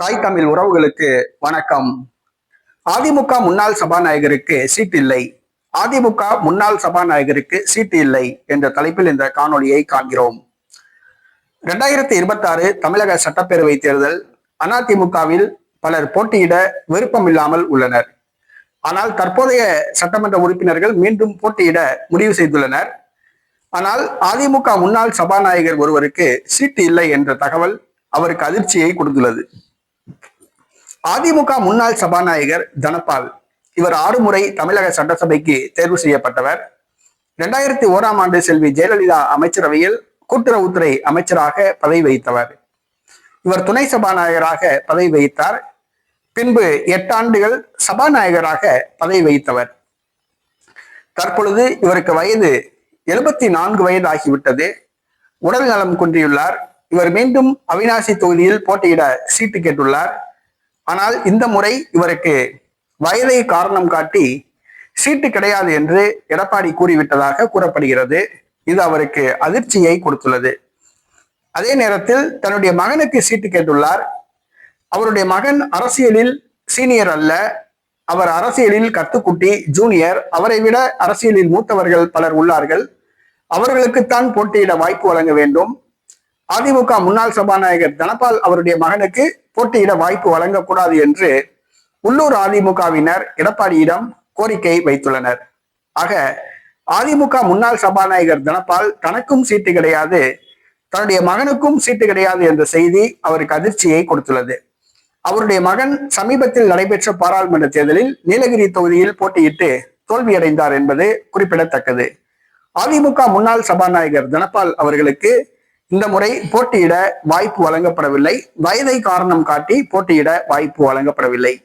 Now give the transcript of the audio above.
தாய் தமிழ் உறவுகளுக்கு வணக்கம். அதிமுக முன்னாள் சபாநாயகருக்கு சீட் இல்லை. அதிமுக முன்னாள் சபாநாயகருக்கு சீட்டு இல்லை என்ற தலைப்பில் இந்த காணொளியை காண்கிறோம். இரண்டாயிரத்தி இருபத்தி ஆறு தமிழக சட்டப்பேரவை தேர்தல் அதிமுகவில் பலர் போட்டியிட விருப்பம் இல்லாமல் உள்ளனர். ஆனால் தற்போதைய சட்டமன்ற உறுப்பினர்கள் மீண்டும் போட்டியிட முடிவு செய்துள்ளனர். ஆனால் அதிமுக முன்னாள் சபாநாயகர் ஒருவருக்கு சீட்டு இல்லை என்ற தகவல் அவருக்கு அதிர்ச்சியை கொடுத்துள்ளது. அதிமுக முன்னாள் சபாநாயகர் தனபால். இவர் ஆறு முறை தமிழக சட்டசபைக்கு தேர்வு செய்யப்பட்டவர். இரண்டாயிரத்தி ஓராம் ஆண்டு செல்வி ஜெயலலிதா அமைச்சரவையில் கூட்டுறவுத்துறை அமைச்சராக பதவி வகித்தவர். இவர் துணை சபாநாயகராக பதவி வகித்தார். பின்பு எட்டாண்டுகள் சபாநாயகராக பதவி வகித்தவர். தற்பொழுது இவருக்கு வயது எழுபத்தி நான்கு வயது ஆகிவிட்டது. உடல் நலம் குன்றியுள்ளார். இவர் மீண்டும் அவினாசி தொகுதியில் போட்டியிட சீட்டு கேட்டுள்ளார். ஆனால் இந்த முறை இவருக்கு வயதை காரணம் காட்டி சீட்டு கிடையாது என்று எடப்பாடி கூறிவிட்டதாக கூறப்படுகிறது. இது அவருக்கு அதிர்ச்சியை கொடுத்துள்ளது. அதே நேரத்தில் தன்னுடைய மகனுக்கு சீட்டு கேட்டுள்ளார். அவருடைய மகன் அரசியலில் சீனியர் அல்ல. அவர் அரசியலில் கத்துக்குட்டி ஜூனியர். அவரை விட அரசியலில் மூத்தவர்கள் பலர் உள்ளார்கள். அவர்களுக்குத்தான் போட்டியிட வாய்ப்பு வழங்க வேண்டும். அதிமுக முன்னாள் சபாநாயகர் தனபால் அவருடைய மகனுக்கு போட்டியிட வாய்ப்பு வழங்கக்கூடாது என்று உள்ளூர் அதிமுகவினர் எடப்பாடியிடம் கோரிக்கை வைத்துள்ளனர். ஆக அதிமுக முன்னாள் சபாநாயகர் தனபால் தனக்கும் சீட்டு கிடையாது தன்னுடைய மகனுக்கும் சீட்டு கிடையாது என்ற செய்தி அவருக்கு அதிர்ச்சியை கொடுத்துள்ளது. அவருடைய மகன் சமீபத்தில் நடைபெற்ற பாராளுமன்ற தேர்தலில் நீலகிரி தொகுதியில் போட்டியிட்டு தோல்வியடைந்தார் என்பது குறிப்பிடத்தக்கது. அதிமுக முன்னாள் சபாநாயகர் தனபால் அவர்களுக்கு இந்த முறை போட்டியிட வாய்ப்பு வழங்கப்படவில்லை. வயதை காரணம் காட்டி போட்டியிட வாய்ப்பு வழங்கப்படவில்லை.